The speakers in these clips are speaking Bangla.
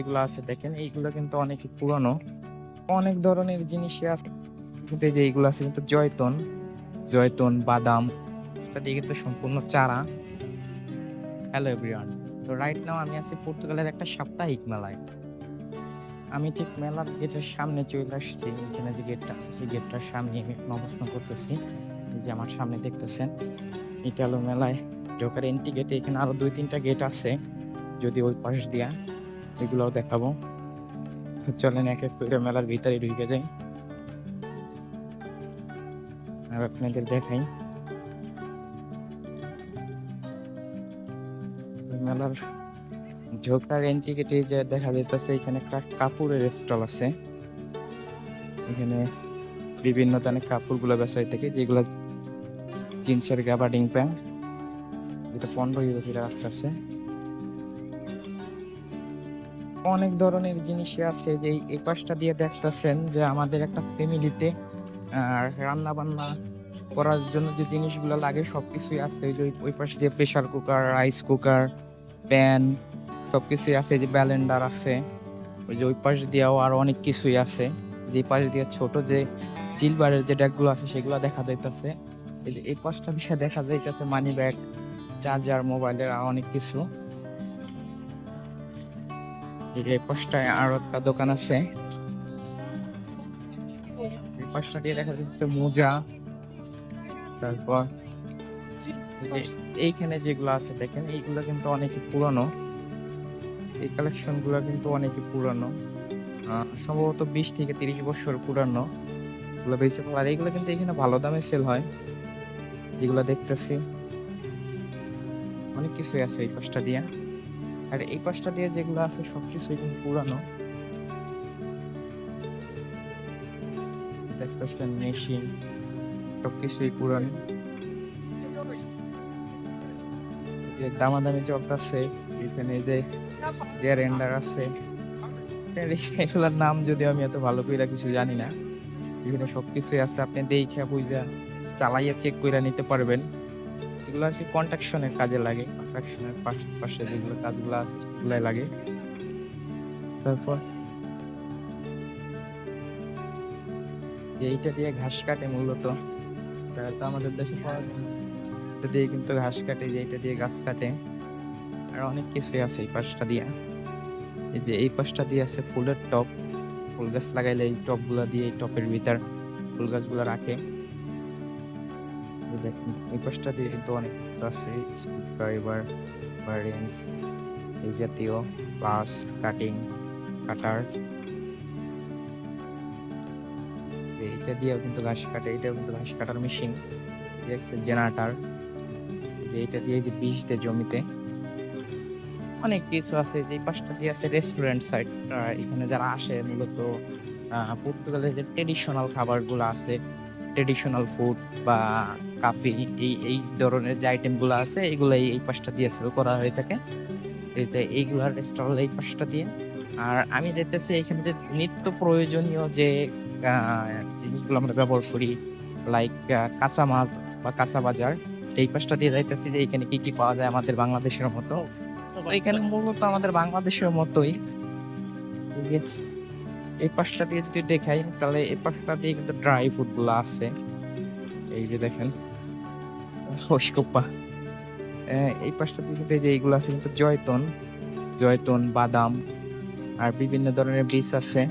যেগুলো আছে, দেখেন, এইগুলো কিন্তু অনেক পুরনো। অনেক ধরনের জিনিসই আছে। যে এইগুলো আছে, কিন্তু জয়তন জয়তন, বাদাম, এটা কিন্তু সম্পূর্ণ চারা। হ্যালো এভরিওয়ান তো রাইট নাও আমি আছি পর্তুগালের একটা সাপ্তাহিক মেলায়। আমি ঠিক মেলার গেটের সামনে চলে আসছি। এখানে যে গেটটা আছে, সেই গেটটার সামনে আমি এখন অবস্থান করতেছি যে আমার সামনে দেখতেছেন এটা হলো মেলায় ঢোকার এন্ট্রি গেটে এখানে আরও দুই তিনটা গেট আছে। যদি ওই পাশ দিয়া এগুলোও দেখাবো। চলেন এক এক করে মেলার ভিতরে ঢুকে যাই। আর আপনাদের দেখাই। মেলার এন্ট্রি গেটে যে দেখা যাইতেছে, এখানে একটা কাপড়ের স্টল আছে। এখানে বিভিন্ন ধরনের কাপড়গুলো বেচা হয়ে থাকে, যেগুলো জিন্সের গাবার্ডিং প্যান্ট যেটা পনেরো ইউরো ফিরে আছে। অনেক ধরনের জিনিসই আছে যে এই পাশটা দিয়ে দেখতেছেন যে আমাদের একটা ফ্যামিলিতে রান্না বান্না করার জন্য যে জিনিসগুলো লাগে সবকিছুই আছে। ওই যে ওই- পাশ দিয়ে pressure cooker, rice cooker, pan, সবকিছুই আছে যে ব্যালেন্ডার আছে। ওই যে ওই পাশ দিয়েও আরও অনেক কিছুই আছে। যে পাশ দিয়ে ছোট যে চিলবারের যে ডেকগুলো আছে সেগুলো দেখা যাইতেছে। এই পাশটা দিয়ে দেখা যাইতেছে মানি ব্যাগ চার্জার মোবাইলের আর অনেক কিছু। এই পাশটায় আরও একটা দোকান আছে। এই পাশটা দিয়ে দেখা যাচ্ছে মোজা। তারপর এইখানে যেগুলো আছে দেখেন, এইগুলো কিন্তু অনেক পুরনো। এই কালেকশনগুলো কিন্তু অনেক পুরনো। সম্ভবত বিশ থেকে তিরিশ বছর পুরানো। এগুলো বেশি আর এগুলো কিন্তু এখানে ভালো দামে সেল হয়। যেগুলো দেখতেছি। অনেক কিছুই আছে এই পাশটা দিয়ে। আর এই পাশটা দিয়ে যেগুলো আছে সব সবকিছুই কিন্তু পুরানো। দেখতেছেন মেশিন, সবকিছুই পুরানো। দামাদামি চলতেছে, এখানে এই যে গ্যারেন্ডার আছে। এগুলোর নাম যদি আমি এত ভালো করে কিছু জানি না। এখানে সবকিছুই আছে, আপনি দেখে বুঝা চালাইয়া চেক করে নিতে পারবেন। এগুলো আর কি কন্ট্রাকশনের কাজে লাগে। কন্ট্রাকশনের পাশে যেগুলো কাজগুলো আছে, সেগুলাই লাগে। তারপর এইটা দিয়ে ঘাস কাটে মূলত। তা আমাদের দেশে এটা দিয়ে কিন্তু ঘাস কাটে যে এটা দিয়ে গাছ কাটে। আর অনেক কিছুই আছে এই পাশটা দিয়ে। এই যে এই পাশটা দিয়ে আছে ফুলের টপ ফুল গাছ লাগাইলে এই টপগুলো দিয়ে এই টপের ভিতর ফুল গাছগুলো রাখে। দেখেন এই পাশটা দিয়ে কিন্তু অনেক আছে স্ক্রুড্রাইভার বা রেঞ্জ এই জাতীয় প্লাস কাটিং কাটার এইটা দিয়েও কিন্তু ঘাস কাটে এটাও কিন্তু ঘাস কাটার মেশিন দেখছে জেনারেটার এটা দিয়ে যে বীজ দেয় জমিতে। অনেক কিছু আছে যে পাশটা দিয়ে আছে রেস্টুরেন্ট সাইড এখানে যারা আসে মূলত পর্তুগালের যে ট্রেডিশনাল খাবারগুলো আছে ট্রেডিশনাল ফুড বা কাফি এই এই ধরনের যে আইটেমগুলো আছে এগুলো এই পাশটা দিয়ে সেল করা হয়ে থাকে। এইগুলার স্টল এই পাশটা দিয়ে। আর আমি দেখতেছি এখানে যে নিত্য প্রয়োজনীয় যে জিনিসগুলো আমরা ব্যবহার করি লাইক কাঁচামাল বা কাঁচা বাজার, এই পাশটা দিয়ে যাইতেছি যে এখানে কি কি পাওয়া যায় আমাদের বাংলাদেশের মতো। এখানে মূলত আমাদের বাংলাদেশের মতোই। এই পাশটা দিয়ে যদি দেখাই, তাহলে এই পাশটা দিয়ে কিন্তু ড্রাই ফ্রুটগুলো আছে। এই যে দেখেন হোসকোপা এই পাশটা দিয়ে কিন্তু যে এইগুলো আছে কিন্তু জয়তন। জয়তন, বাদাম, আর বিভিন্ন ধরনের বীজ আছে।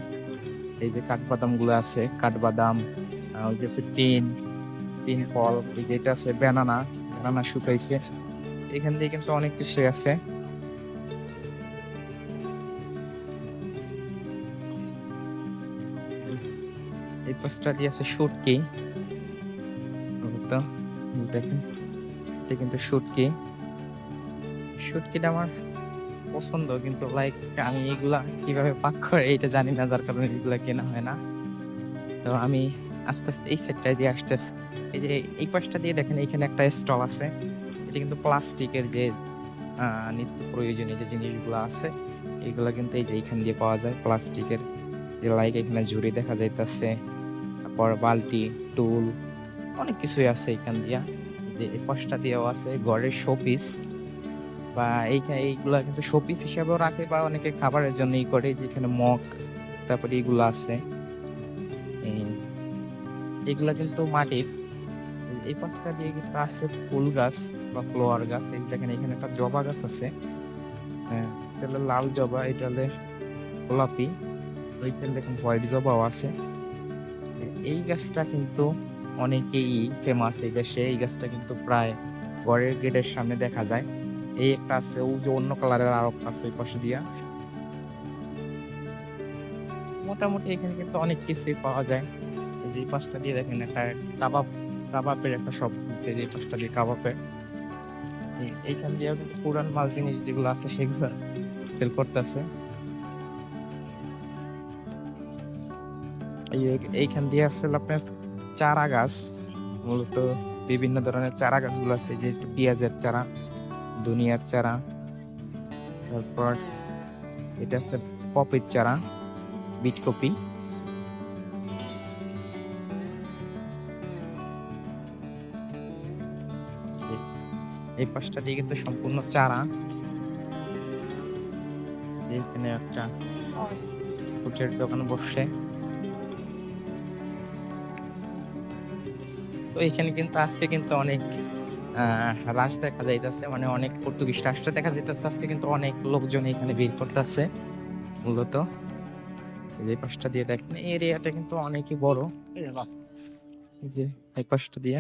এই যে কাঠবাদামগুলো আছে, কাঠবাদাম ওই যে আছে টিন তিন ফল, এই যে এটা আছে ব্যানানা। ব্যানানা শুকাইছে। এখান দিয়ে কিন্তু অনেক কিছু আছে। পাশটা দিয়ে আছে শুটকি দেখেন এটা কিন্তু শুটকি শুটকিটা আমার পছন্দ কিন্তু লাইক আমি এগুলা কীভাবে পাক করে এটা জানি না যার কারণে এগুলা কেনা হয় না। তো আমি আস্তে আস্তে এই সেটটা দিয়ে আসতেছি। এই যে এই পাশটা দিয়ে দেখেন এখানে একটা স্টল আছে। এটা কিন্তু প্লাস্টিকের যে নিত্য প্রয়োজনীয় যে জিনিসগুলো আছে এগুলা কিন্তু এই যে এখান দিয়ে পাওয়া যায় প্লাস্টিকের। যে লাইক এখানে ঝুড়ি দেখা যাইতাছে। তারপর বালতি, টুল, অনেক কিছুই আছে এখান দিয়া। এই পাশটা দিয়েও আছে, ঘরের শোপিস বা এইখা- এইগুলা কিন্তু শোপিস হিসাবেও রাখে বা অনেকে খাবারের জন্য ই করে, যেখানে মগ, তারপরে এগুলো আছে। এগুলা কিন্তু মাটির। এই- পাশটা দিয়ে কিন্তু আছে ফুল গাছ বা ফ্লোয়ার গাছ। এই দেখেন, এখানে একটা জবা গাছ আছে। হ্যাঁ লাল জবা, এটা হলে গোলাপি। ওইখানে দেখেন হোয়াইট জবাও আছে। এই গাছটা কিন্তু অনেকেই ফেমাস এই দেশে। এই গাছটা কিন্তু প্রায় ঘরের গেটের সামনে দেখা যায়। এই একটা আছে ও যে অন্য কালারের আরও আছে ওই পাশে দিয়া। মোটামুটি এখানে কিন্তু অনেক কিছুই পাওয়া যায়। এই পাশটা দিয়ে দেখেন, একটা কাবাব, কাবাবের একটা শপ যে পাশটা দিয়ে কাবাবের। এইখান দিয়ে পুরান মাল জিনিস যেগুলো আছে সেগুলো সেল করতেছে। এইখান দিয়ে হলো আপনার চারা গাছ মূলত বিভিন্ন ধরনের চারা গাছগুলো আছে যে পেঁয়াজের চারা দুনিয়ার চারা তারপর এটা আছে পপের চারা বিট কপি এই- এই পাশটা দিয়ে কিন্তু সম্পূর্ণ চারা। এখানে একটা ফুটের দোকান বসছে এখানে কিন্তু আজকে কিন্তু অনেক রাশ দেখা যাইতেছে মানে অনেক পর্তুগিজ রাষ্ট্র দেখা যাইতেছে। আজকে কিন্তু অনেক লোকজন এখানে ভিড় করতেছে, মূলত। যে পাশটা দিয়ে দেখেন এরিয়াটা কিন্তু অনেকই বড়। যে এই পাশটা দিয়ে